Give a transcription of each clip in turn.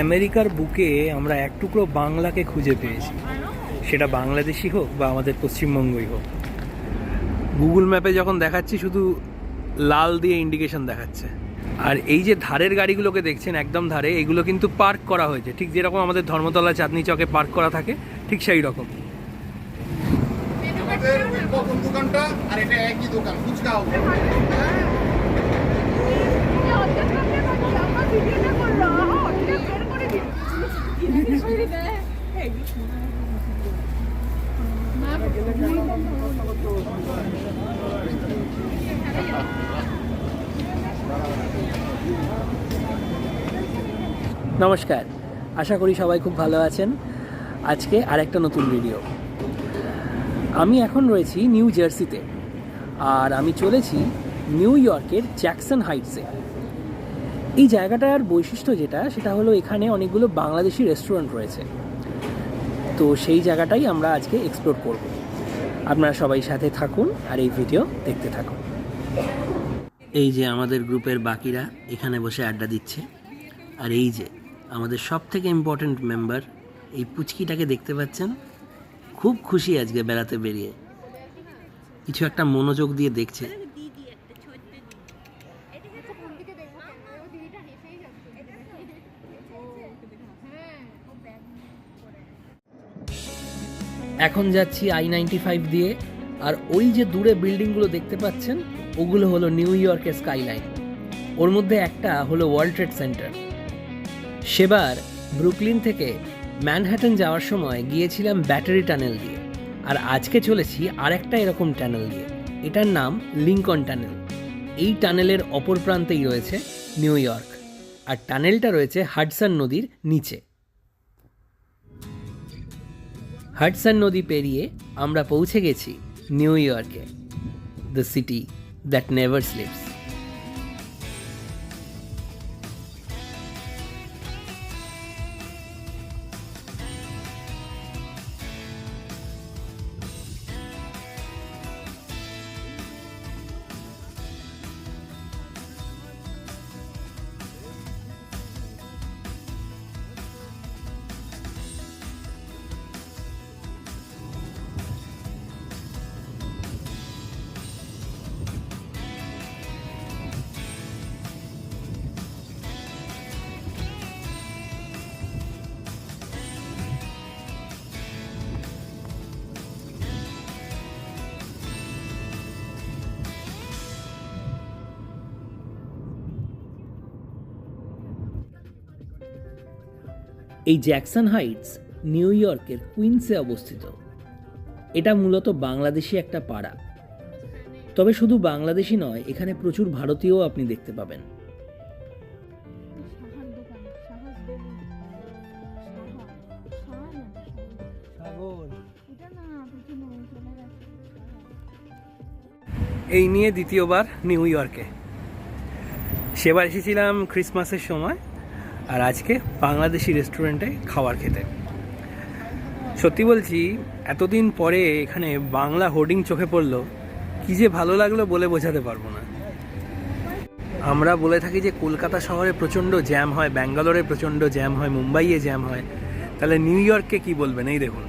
আমেরিকার বুকে আমরা এক টুকরো বাংলাকে খুঁজে পেয়েছি। সেটা বাংলাদেশি হোক বা আমাদের পশ্চিমবঙ্গই হোক। গুগল ম্যাপে যখন দেখাচ্ছি শুধু লাল দিয়ে ইন্ডিকেশন দেখাচ্ছে। আর এই যে ধারের গাড়িগুলোকে দেখছেন একদম ধারে এগুলো কিন্তু পার্ক করা হয়েছে। ঠিক যেরকম আমাদের ধর্মতলা চাঁদনি চকে পার্ক করা থাকে ঠিক সেই রকম। আমাদের প্রথম দোকানটা আর এটা একই দোকান ফুচকা হবে নমস্কার। আশা করি সবাই খুব ভালো আছেন। আজকে আরেকটা নতুন ভিডিও আমি এখন রয়েছি নিউ জার্সিতে, আর আমি চলেছি নিউ ইয়র্কের জ্যাকসন হাইটসে। এই জায়গাটার বৈশিষ্ট্য যেটা, সেটা হলো এখানে অনেকগুলো বাংলাদেশি রেস্টুরেন্ট রয়েছে। তো সেই জায়গাটাই আমরা আজকে এক্সপ্লোর করব। আপনারা সবাই সাথে থাকুন আর এই ভিডিও দেখতে থাকুন। এই যে আমাদের গ্রুপের বাকিরা এখানে বসে আড্ডা দিচ্ছে, আর এই যে আমাদের সব থেকে ইম্পর্ট্যান্ট মেম্বার এই পুচকিটাকে দেখতে পাচ্ছেন? খুব খুশি আজকে বেড়াতে বেরিয়ে। কিছু একটা মনোযোগ দিয়ে দেখছে। এখন যাচ্ছি আই নাইনটি ফাইভ দিয়ে। আর ওই যে দূরে বিল্ডিংগুলো দেখতে পাচ্ছেন, ওগুলো হলো নিউ ইয়র্কের স্কাইলাইন। ওর মধ্যে একটা হলো ওয়ার্ল্ড ট্রেড সেন্টার। সেবার ব্রুকলিন থেকে ম্যানহাটন যাওয়ার সময় গিয়েছিলাম ব্যাটারি টানেল দিয়ে। আর আজকে চলেছি আরেকটা এরকম টানেল দিয়ে। এটার নাম লিঙ্কন টানেল। এই টানেলের অপর প্রান্তেই রয়েছে নিউ ইয়র্ক। আর টানেলটা রয়েছে হাডসন নদীর নিচে। হাডসন নদী পেরিয়ে আমরা পৌঁছে গেছি নিউ ইয়র্কে the city that never sleeps এই জ্যাকসন হাইটস নিউ ইয়র্কের কুইন্সে অবস্থিত। এটা মূলত বাংলাদেশি একটা পাড়া। তবে শুধু বাংলাদেশি নয়, এখানে প্রচুর ভারতীয়ও আপনি দেখতে পাবেন। এই নিয়ে দ্বিতীয়বার নিউ ইয়র্কে। সেবার এসেছিলাম ক্রিসমাসের সময়। আর আজকে বাংলাদেশি রেস্টুরেন্টে খাবার খেতে। সত্যি বলছি, এতদিন পরে এখানে বাংলা হোর্ডিং চোখে পড়ল, কি যে ভালো লাগল বলে বোঝাতে পারব না। আমরা বলে থাকি যে কলকাতা শহরে প্রচণ্ড জ্যাম হয়, ব্যাঙ্গালোরে প্রচণ্ড জ্যাম হয়, মুম্বাইয়ে জ্যাম হয়, তাহলে নিউ ইয়র্ককে কী বলবেন? এই দেখুন।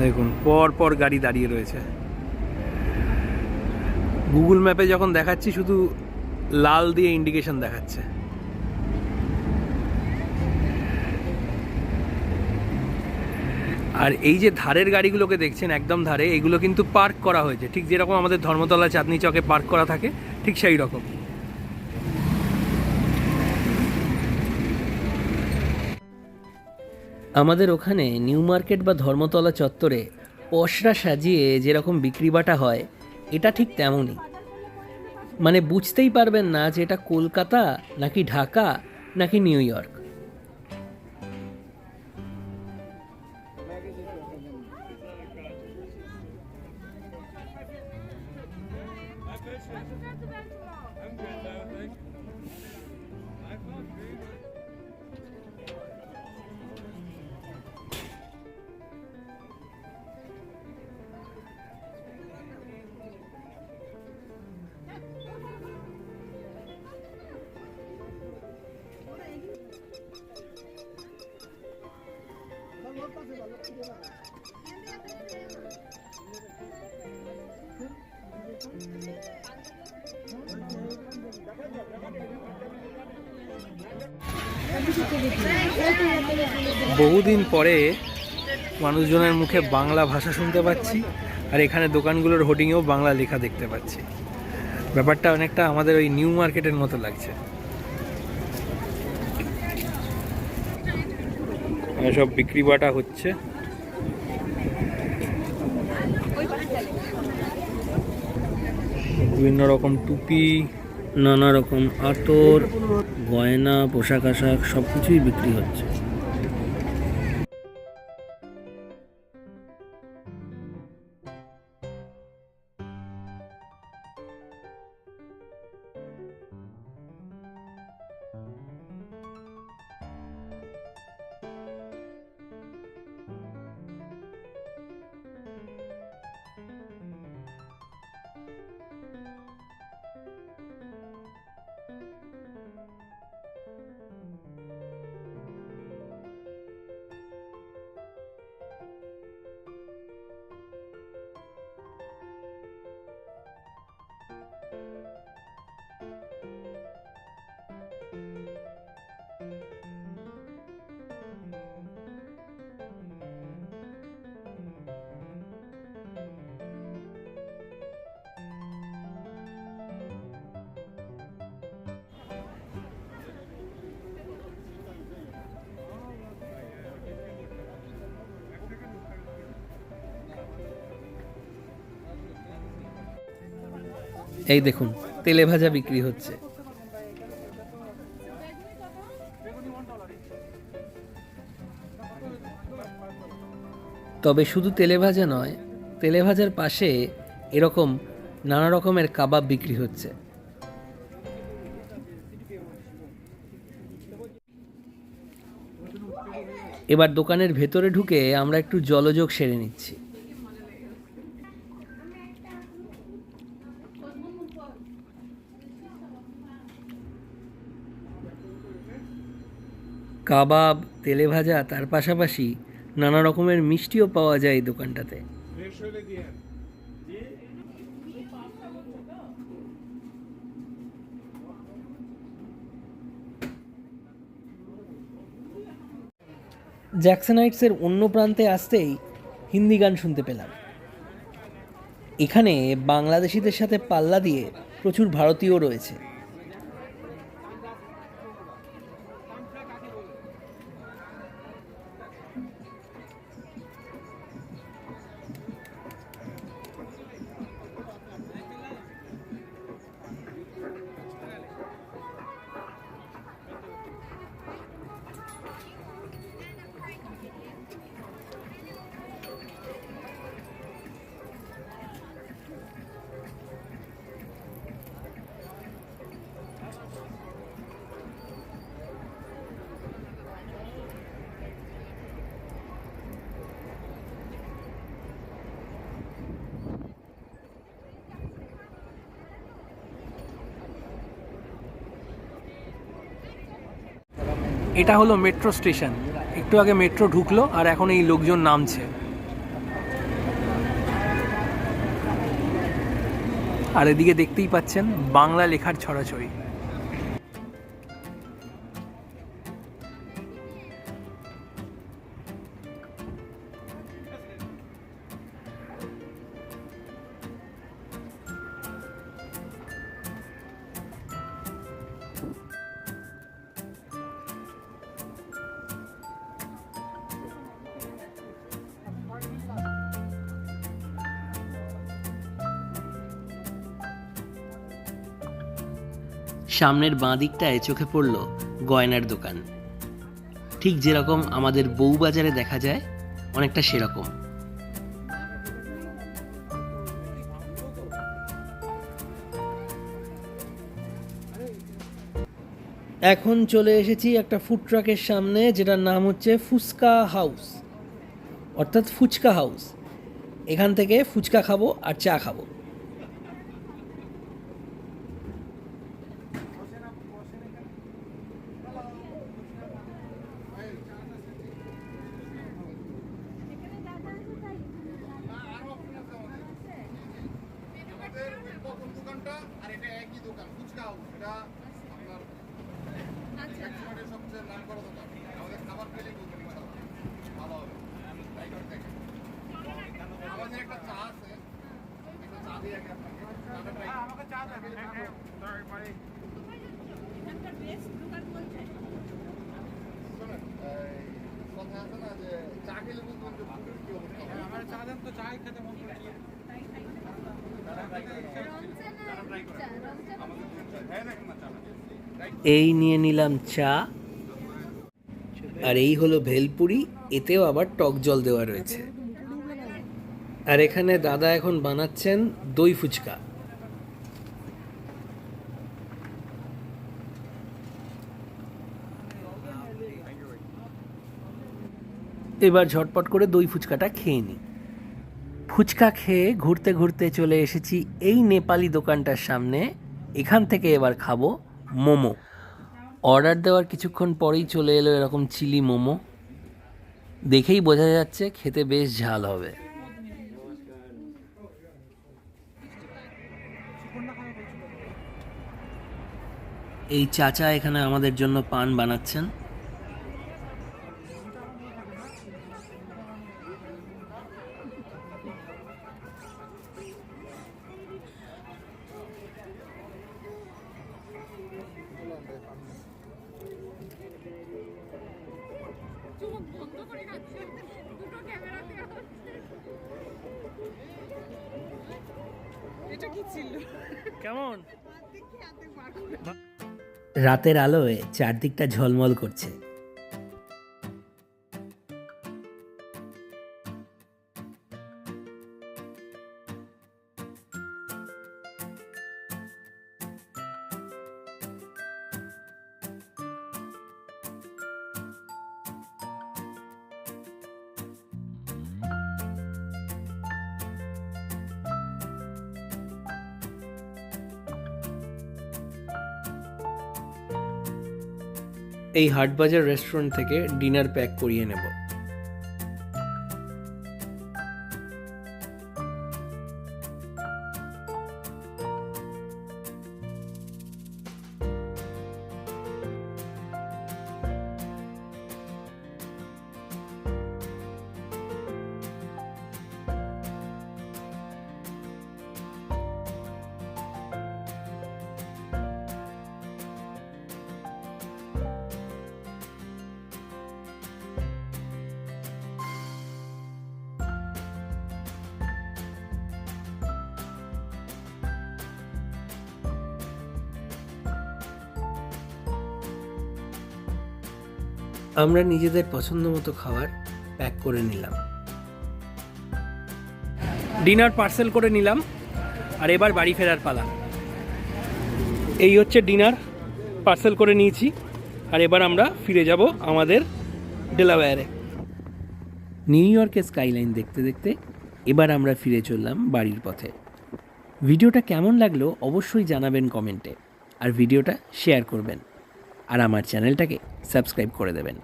দেখুন, পর পর গাড়ি দাঁড়িয়ে রয়েছে। গুগল ম্যাপে যখন দেখাচ্ছি, শুধু লাল দিয়ে ইন্ডিকেশন দেখাচ্ছে। আর এই যে ধারের গাড়িগুলোকে দেখছেন, একদম ধারে, এগুলো কিন্তু পার্ক করা হয়েছে। ঠিক যেরকম আমাদের ধর্মতলা চাঁদনি চকে পার্ক করা থাকে, ঠিক সেই রকম। আমাদের ওখানে নিউ মার্কেট বা ধর্মতলা চত্বরে পশরা সাজিয়ে যেরকম বিক্রি বাটা হয় এটা ঠিক তেমনই। মানে বুঝতেই পারবেন না যে এটা কলকাতা নাকি ঢাকা নাকি নিউ ইয়র্ক। বহুদিন পরে মানুষজনের মুখে বাংলা ভাষা শুনতে পাচ্ছি, আর এখানে দোকানগুলোর হোর্ডিংয়েও বাংলা লেখা দেখতে পাচ্ছি। ব্যাপারটা অনেকটা আমাদের ওই নিউ মার্কেটের মতো লাগছে। সব বিক্রি বাটা হচ্ছে। বিভিন্ন রকম টুপি নানা রকম আতর গয়না পোশাক আশাক সব কিছুই বিক্রি হচ্ছে। এই দেখুন, তেলে ভাজা বিক্রি হচ্ছে। তবে শুধু তেলে ভাজা নয়, তেলে ভাজার পাশে এরকম নানা রকমের কাবাব বিক্রি হচ্ছে। এবার দোকানের ভেতরে ঢুকে আমরা একটু জলযোগ সেরে নিচ্ছি। কাবাব তেলে ভাজা তার পাশাপাশি নানা রকমের মিষ্টিও পাওয়া যায় এই দোকানটাতে। জ্যাকসনাইটসের অন্য প্রান্তে আসতেই হিন্দি গান শুনতে পেলাম। এখানে বাংলাদেশিদের সাথে পাল্লা দিয়ে প্রচুর ভারতীয় রয়েছে। এটা হলো মেট্রো স্টেশন একটু আগে মেট্রো ঢুকলো আর এখন এই লোকজন নামছে। আর এদিকে দেখতেই পাচ্ছেন বাংলা লেখার ছড়াছড়ি। সামনের বাঁ দিকটায় চোখে পড়ল গয়নার দোকান। ঠিক যেরকম আমাদের বউবাজারে দেখা যায়, অনেকটা সেরকম। এখন চলে এসেছি একটা ফুড ট্রাকের সামনে, যেটার নাম হচ্ছে ফুচকা হাউস। অর্থাৎ ফুচকা হাউস। এখান থেকে ফুচকা খাব আর চা খাব প্রথম দোকানটা আর এটা একই দোকান ফুচকা হাউস এটা আপনার ম্যাক্সিমামের সবচেয়ে নাম করা দোকান। আমাদের খাবার বলবেন ভালো হবে। দেখেন। আমাদের একটা চা আছে। একটা চা দিয়ে। আমাকে চা দেন। শোনেন, কথা আছে না যে চা খেলে বুঝবেন যে ফুডের কি অবস্থা? আমার চা দেন তো চাই খেতে মন করছে। হ্যাঁ এই নিয়ে নিলাম চা। আর এই হলো ভেলপুরি, এতেও আবার টক জল দেওয়া রয়েছে। আর এখানে দাদা এখন বানাচ্ছেন দই ফুচকা। এবার ঝটপট করে দই ফুচকাটা খেয়ে নিই। ফুচকা খেয়ে ঘুরতে ঘুরতে চলে এসেছি এই নেপালি দোকানটার সামনে। এখান থেকে এবার খাব মোমো। অর্ডার দেওয়ার কিছুক্ষণ পরেই চলে এলো এরকম চিলি মোমো। দেখেই বোঝা যাচ্ছে খেতে বেশ ঝাল হবে। এই চাচা এখানে আমাদের জন্য পান বানাচ্ছেন। কি ছিল কেমন রাতের আলোয় চারদিকটা ঝলমল করছে। এই হাটবাজার রেস্টুরেন্ট থেকে ডিনার প্যাক করিয়ে নেব। আমরা নিজেদের পছন্দ মতো খাবার প্যাক করে নিলাম। ডিনার পার্সেল করে নিলাম আর এবার বাড়ি ফেরার পালা। এই হচ্ছে ডিনার পার্সেল করে নিয়েছি আর এবার আমরা ফিরে যাব আমাদের ডেলাওয়্যারে নিউ ইয়র্কের স্কাইলাইন দেখতে দেখতে এবার আমরা ফিরে চললাম বাড়ির পথে। ভিডিওটা কেমন লাগল অবশ্যই জানাবেন কমেন্টে আর ভিডিওটা শেয়ার করবেন। আর আমার চ্যানেলটাকে সাবস্ক্রাইব করে দেবেন।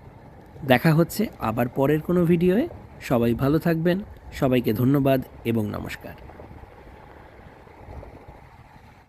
দেখা হচ্ছে আবার পরের কোনো ভিডিওয়ে। সবাই ভালো থাকবেন। সবাইকে ধন্যবাদ এবং নমস্কার।